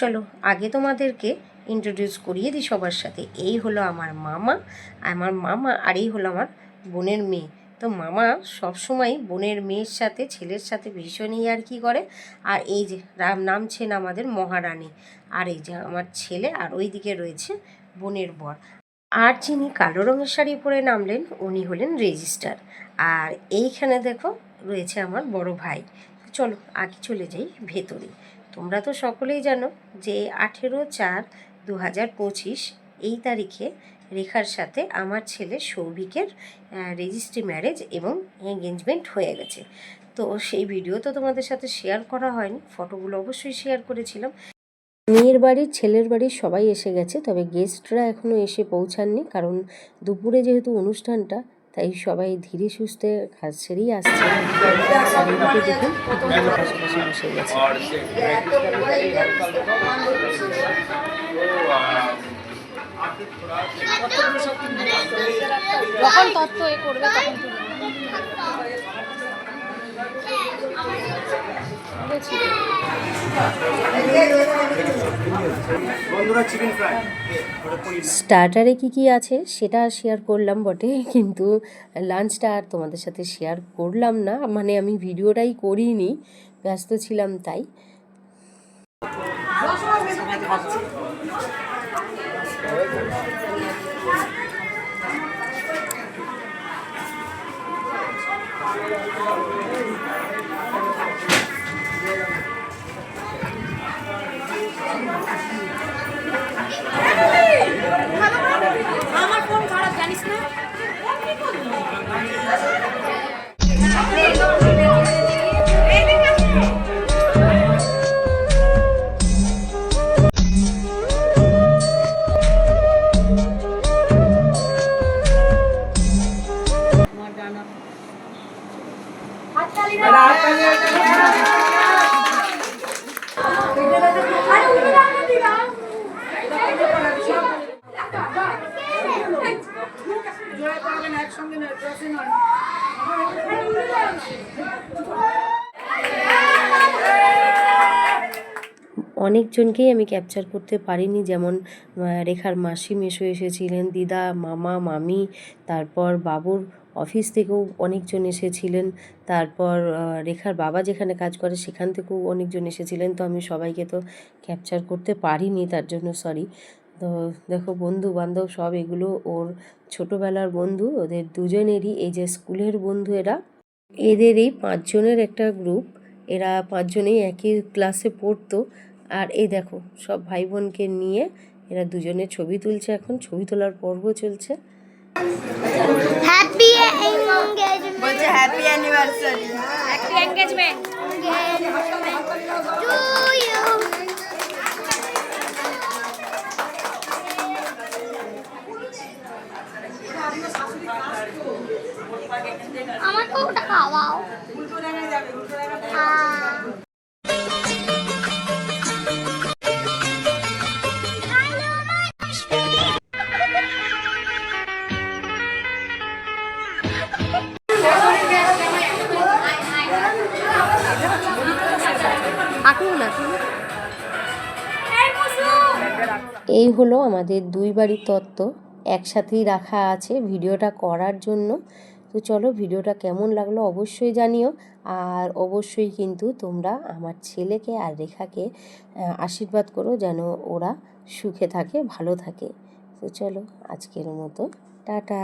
চলো, আগে তোমাদেরকে ইন্ট্রোডিউস করিয়ে দিই সবার সাথে। এই হলো আমার মামা আমার মামা আর এই হলো আমার বোনের মেয়ে। তো মামা সবসময় বোনের মেয়ের সাথে, ছেলের সাথে ভীষণই আর কি করে। আর এই যে, রাম নামছেন আমাদের মহারানী। আর এই যে, আমার ছেলে আর ওই দিকে রয়েছে বোনের বর। আর যিনি কালো রঙের শাড়ি পরে নামলেন, উনি হলেন রেজিস্টার। আর এইখানে দেখো, রয়েছে আমার বড় ভাই। চলো, আগে চলে যাই ভেতরে। তোমরা তো সকলেই জানো যে আঠেরো চার দু হাজার পঁচিশ এই তারিখে রেখার সাথে আমার ছেলে সৌভিকের রেজিস্ট্রি ম্যারেজ এবং এঙ্গেজমেন্ট হয়ে গেছে। তো সেই ভিডিও তো তোমাদের সাথে শেয়ার করা হয়নি ফটোগুলো অবশ্যই শেয়ার করেছিলাম। মেয়ের বাড়ির ছেলের বাড়ির সবাই এসে গেছে, তবে গেস্টরা এখনও এসে পৌঁছাননি, কারণ দুপুরে যেহেতু অনুষ্ঠানটা তাই সবাই ধীরে সুস্থে কাজ ছেড়েই আসছে। যখন তত্ত্ব এ করবে তখন স্টার্টারে কি কি আছে সেটা শেয়ার করলাম বটে, কিন্তু লাঞ্চটা আর তোমাদের সাথে শেয়ার করলাম না মানে আমি ভিডিওটাই করিনি, ব্যস্ত ছিলাম তাই। অনেকজনকেই আমি ক্যাপচার করতে পারিনি, যেমন রেখার মাসি মেশো এসেছিলেন, দিদা, মামা, মামি, তারপর বাবুর অফিস থেকেও অনেকজন এসেছিলেন। তারপর রেখার বাবা যেখানে কাজ করে সেখান থেকেও অনেকজন এসেছিলেন। তো আমি সবাইকে তো ক্যাপচার করতে পারিনি, তার জন্য সরি তো দেখো বন্ধু বান্ধব সব এগুলো ওর ছোটোবেলার বন্ধু, ওদের দুজনেরই, এই যে স্কুলের বন্ধু এরা, এদের এই পাঁচজনের একটা গ্রুপ এরা পাঁচজনেই একই ক্লাসে পড়তো। আর এই দেখো, সব ভাই বোনকে নিয়ে এরা দুজনে ছবি তুলছে এখন, ছবি তোলার পর্ব চলছে। হ্যাপি এনগেজমেন্ট বলছে হ্যাপি অ্যানিভার্সারি একটি এঙ্গেজমেন্ট টু ইউ আমাকে ওটা খাওয়াও আহ এই হলো আমাদের দুই বাড়ির তত্ত্ব। একসাথেই রাখা আছে ভিডিওটা করার জন্য। তো চলো ভিডিওটা কেমন লাগল অবশ্যই জানিও। আর অবশ্যই কিন্তু তোমরা আমার ছেলেকে আর রেখাকে আশীর্বাদ করো যেন ওরা সুখে থাকে, ভালো থাকে। তো চলো আজকের মতো। টাটা।